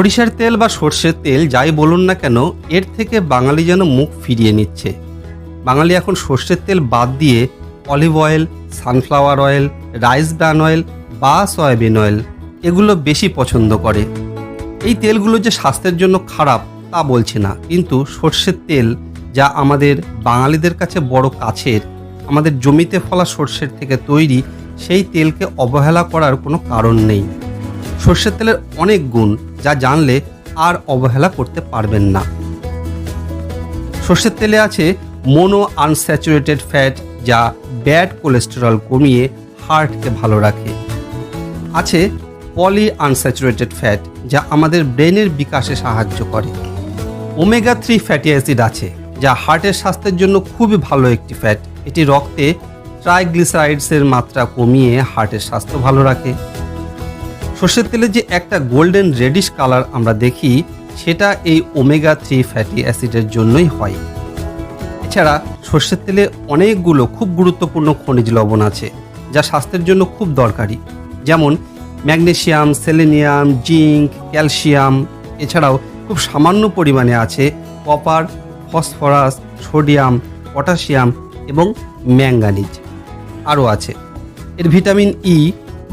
সরিষার তেল বা সর্ষের তেল যাই বলুন না কেন, এর থেকে বাঙালি যেন মুখ ফিরিয়ে নিচ্ছে। বাঙালি এখন সর্ষের তেল বাদ দিয়ে olive oil, sunflower oil, rice bran oil বা সয়াবিন অয়েল এগুলো বেশি পছন্দ করে। এই তেলগুলো যে স্বাস্থ্যের জন্য খারাপ তা বলছি না, কিন্তু সর্ষের তেল যা আমাদের বাঙালিদের কাছে বড় কাছের, আমাদের জমিতে ফলা সর্ষের থেকে তৈরি, সেই তেলকে অবহেলা করার কোনো কারণ নেই। সর্ষের তেলের অনেক গুণ যা জানলে আর অবহেলা করতে পারবেন না। সর্ষের তেলে আছে মোনো আনস্যাচুরেটেড ফ্যাট যা ব্যাড কোলেস্টেরল কমিয়ে হার্টকে ভালো রাখে। আছে পলি আনস্যাচুরেটেড ফ্যাট যা আমাদের ব্রেনের বিকাশে সাহায্য করে। ওমেগা থ্রি ফ্যাটি অ্যাসিড আছে যা হার্টের স্বাস্থ্যের জন্য খুবই ভালো একটি ফ্যাট। এটি রক্তে ট্রাইগ্লিসারাইডসের মাত্রা কমিয়ে হার্টের স্বাস্থ্য ভালো রাখে। সর্ষের তেলে যে একটা গোল্ডেন রেডিশ কালার আমরা দেখি, সেটা এই ওমেগা থ্রি ফ্যাটি অ্যাসিডের জন্যই হয়। এছাড়া সর্ষের তেলে অনেকগুলো খুব গুরুত্বপূর্ণ খনিজ লবণ আছে, যা স্বাস্থ্যের জন্য খুব দরকারি। যেমন ম্যাগনেসিয়াম, সেলেনিয়াম, জিঙ্ক, ক্যালসিয়াম, এছাড়াও খুব সামান্য পরিমাণে আছে কপার, ফসফরাস, সোডিয়াম, পটাশিয়াম এবং ম্যাঙ্গানিজ। আরও আছে। এর ভিটামিন ই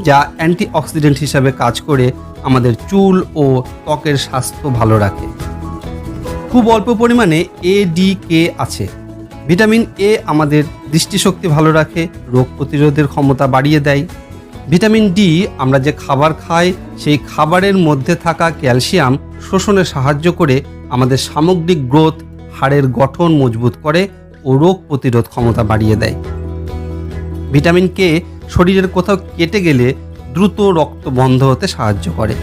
যা অ্যান্টিঅক্সিডেন্ট হিসাবে কাজ করে আমাদের চুল ও ত্বকের স্বাস্থ্য ভালো রাখে। খুব অল্প পরিমাণে এ ডি কে আছে। ভিটামিন এ আমাদের দৃষ্টিশক্তি ভালো রাখে, রোগ প্রতিরোধের ক্ষমতা বাড়িয়ে দেয়। ভিটামিন ডি আমরা যে খাবার খাই, সেই খাবারের মধ্যে থাকা ক্যালসিয়াম শোষণে সাহায্য করে আমাদের সামগ্রিক গ্রোথ, হাড়ের গঠন মজবুত করে ও রোগ প্রতিরোধ ক্ষমতা বাড়িয়ে দেয়। ভিটামিন কে শরীরের কোথাও কেটে গেলে দ্রুত রক্ত বন্ধ হতে সাহায্য করে।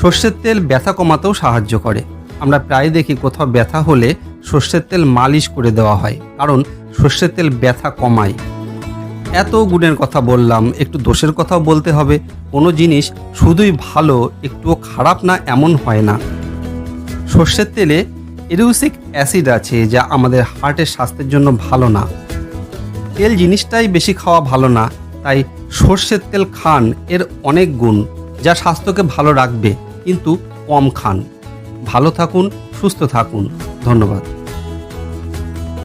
সর্ষের তেল ব্যথা কমাতেও সাহায্য করে। আমরা প্রায় দেখি কোথাও ব্যথা হলে সর্ষের তেল মালিশ করে দেওয়া হয়, কারণ সর্ষের তেল ব্যথা কমায়। এত গুণের কথা বললাম, একটু দোষের কথাও বলতে হবে। কোনো জিনিস শুধুই ভালো, একটুও খারাপ না, এমন হয় না। সর্ষের তেলে এরিউসিক অ্যাসিড আছে, যা আমাদের হার্টের স্বাস্থ্যের জন্য ভালো না। তেল জিনিসটাই বেশি খাওয়া ভালো না, তাই সর্ষের তেল খান, এর অনেক গুণ, যা স্বাস্থ্যকে ভালো রাখবে, কিন্তু কম খান। ভালো থাকুন, সুস্থ থাকুন। ধন্যবাদ।